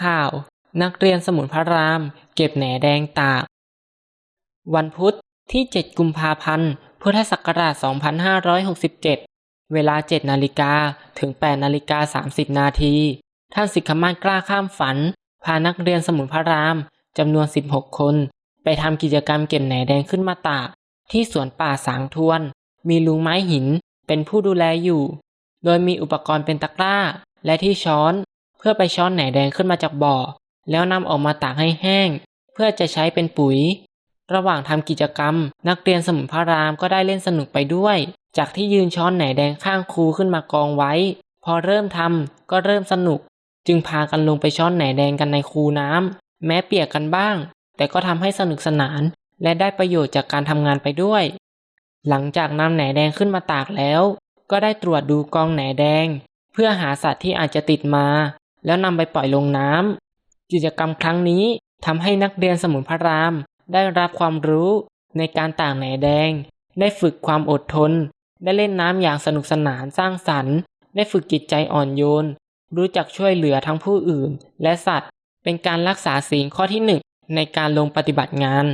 ข่าว นักเรียนสมุนพระราม เก็บแหนแดงตาก วันพุธที่ 7 กุมภาพันธ์พุทธศักราช 2567 เวลา 7 นาฬิกาถึง 8 นาฬิกา 30 นาที ท่านสิกขมาศกล้าข้ามฝัน พานักเรียนสมุนพระรามจำนวน 16 คน ไปทำกิจกรรมเก็บแหนแดงขึ้นมาตาก ที่สวนป่าสางทวน มีลุงไม้หินเป็นผู้ดูแลอยู่ โดยมีอุปกรณ์เป็นตะกร้า และที่ช้อน เพื่อไปช้อนแหนแดงขึ้นมาจากบ่อ แล้วนำออกมาตากให้แห้ง เพื่อจะใช้เป็นปุ๋ย ระหว่างทำกิจกรรม นักเรียนสมุนพระรามก็ได้เล่นสนุกไปด้วย จากที่ยืนช้อนแหนแดงข้างครูขึ้นมากองไว้ พอเริ่มทำก็เริ่มสนุก จึงพากันลงไปช้อนแหนแดงกันในคูน้ำแม้เปียกกันบ้าง แต่ก็ทำให้สนุกสนาน และได้ประโยชน์จากการทำงานไปด้วย หลังจากนำแหนแดงขึ้นมาตากแล้ว ก็ได้ตรวจดูกองแหนแดง เพื่อหาสัตว์ที่อาจจะติดมา แล้วนำไปปล่อยลงน้ำกิจกรรมครั้งนี้ทำให้นักเรียนสมุนพระราม ได้รับความรู้ในการต่ากแหนแดง ได้ฝึกความอดทน ได้เล่นน้ำอย่างสนุกสนานสร้างสรรค์ ได้ฝึกจิตใจอ่อนโยน รู้จักช่วยเหลือทั้งผู้อื่น และสัตว์ เป็นการรักษาศีลข้อที่หนึ่งในการลงปฏิบัติงาน